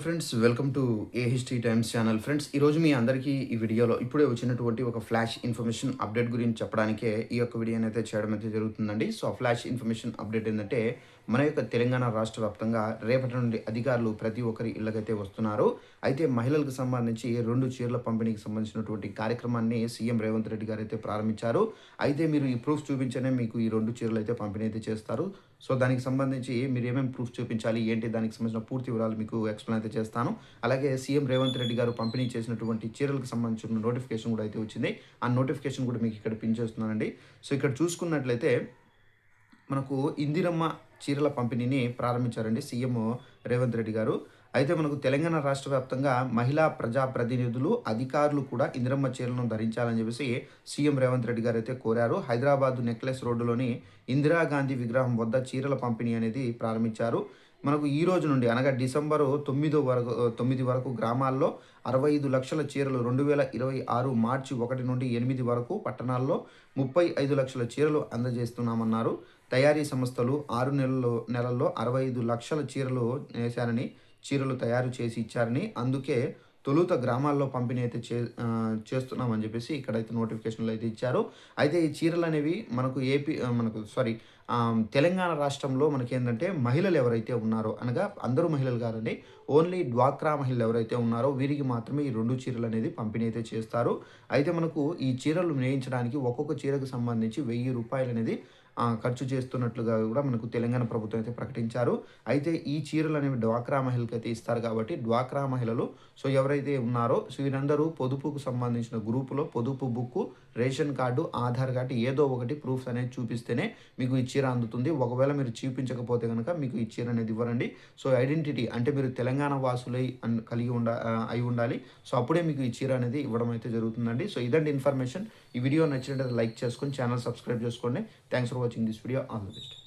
Friends welcome to a History Times channel friends ఈరోజు మీ అందరికీ ఈ వీడియోలో ఇప్పుడే వచ్చినటువంటి ఒక ఫ్లాష్ ఇన్ఫర్మేషన్ అప్డేట్ గురించి చెప్పడానికే ఈ యొక్క వీడియోని అయితే చేయడం అయితే జరుగుతుందండి. సో ఆ ఫ్లాష్ ఇన్ఫర్మేషన్ అప్డేట్ ఏంటంటే మన యొక్క తెలంగాణ రాష్ట్ర వ్యాప్తంగా రేపటి నుండి అధికారులు ప్రతి ఒక్కరి ఇళ్ళకైతే వస్తున్నారు. అయితే మహిళలకు సంబంధించి రెండు చీరల పంపిణీకి సంబంధించినటువంటి కార్యక్రమాన్ని సీఎం రేవంత్ రెడ్డి గారు అయితే ప్రారంభించారు. అయితే మీరు ఈ ప్రూఫ్ చూపించనే మీకు ఈ రెండు చీరలు అయితే పంపిణీ అయితే చేస్తారు. సో దానికి సంబంధించి మీరు ఏమేమి ప్రూఫ్ చూపించాలి ఏంటి దానికి సంబంధించిన పూర్తి వివరాలు మీకు ఎక్స్ప్లెయిన్ అయితే చేస్తాను. అలాగే సీఎం రేవంత్ రెడ్డి గారు పంపిణీ చేసినటువంటి చీరలకు సంబంధించిన నోటిఫికేషన్ కూడా అయితే వచ్చింది. ఆ నోటిఫికేషన్ కూడా మీకు ఇక్కడ పిన్ చేస్తున్నానండి. సో ఇక్కడ చూసుకున్నట్లయితే మనకు ఇందిరమ్మ చీరల పంపిణీని ప్రారంభించారండి సీఎం రేవంత్ రెడ్డి గారు. అయితే మనకు తెలంగాణ రాష్ట్ర వ్యాప్తంగా మహిళా ప్రజా ప్రతినిధులు అధికారులు కూడా ఇందిరమ్మ చీరలను ధరించాలని చెప్పేసి సీఎం రేవంత్ రెడ్డి గారు అయితే కోరారు. హైదరాబాద్ నెక్లెస్ రోడ్డులోని ఇందిరాగాంధీ విగ్రహం వద్ద చీరల పంపిణీ అనేది ప్రారంభించారు. మనకు ఈ రోజు నుండి అనగా డిసెంబరు తొమ్మిదో వరకు తొమ్మిది వరకు గ్రామాల్లో అరవై ఐదు లక్షల చీరలు రెండు వేల ఇరవై ఆరు మార్చి ఒకటి నుండి ఎనిమిది వరకు పట్టణాల్లో ముప్పై ఐదు లక్షల చీరలు అందజేస్తున్నామన్నారు. తయారీ సంస్థలు ఆరు నెలల్లో నెలల్లో అరవై ఐదు లక్షల చీరలు వేశారని చీరలు తయారు చేసి ఇచ్చారని అందుకే తొలుత గ్రామాల్లో పంపిణీ అయితే చే చేస్తున్నామని చెప్పేసి ఇక్కడైతే నోటిఫికేషన్లు అయితే ఇచ్చారు. అయితే ఈ చీరలు అనేవి మనకు ఏపీ మనకు సారీ తెలంగాణ రాష్ట్రంలో మనకి ఏంటంటే మహిళలు ఎవరైతే ఉన్నారో అనగా అందరూ మహిళలు కాదండి ఓన్లీ డ్వాక్రా మహిళలు ఎవరైతే ఉన్నారో వీరికి మాత్రమే ఈ రెండు చీరలు అనేది పంపిణీ అయితే చేస్తారు. అయితే మనకు ఈ చీరలు నేయించడానికి ఒక్కొక్క చీరకు సంబంధించి వెయ్యి రూపాయలు అనేది ఖర్చు చేస్తున్నట్లుగా కూడా మనకు తెలంగాణ ప్రభుత్వం అయితే ప్రకటించారు. అయితే ఈ చీరలు అనేవి డ్వాక్రా మహిళలకు అయితే ఇస్తారు కాబట్టి డ్వాక్రా మహిళలు సో ఎవరైతే ఉన్నారో సో వీరందరూ పొదుపుకు సంబంధించిన గ్రూపులో పొదుపు book ration card Aadhaar card ఏదో ఒకటి ప్రూఫ్స్ అనేది చూపిస్తేనే మీకు ఈ చీర అందుతుంది. ఒకవేళ మీరు చూపించకపోతే కనుక మీకు ఈ చీర అనేది ఇవ్వరండి. సో ఐడెంటిటీ అంటే మీరు తెలంగాణ వాసులై కలిగి ఉండ అయి ఉండాలి. సో అప్పుడే మీకు ఈ చీర అనేది ఇవ్వడం అయితే జరుగుతుందండి. సో ఇదండి ఇన్ఫర్మేషన్. ఈ వీడియో నచ్చినట్లయితే లైక్ చేసుకొని ఛానల్ సబ్స్క్రైబ్ చేసుకోండి. Thanks for watching this video. All the best.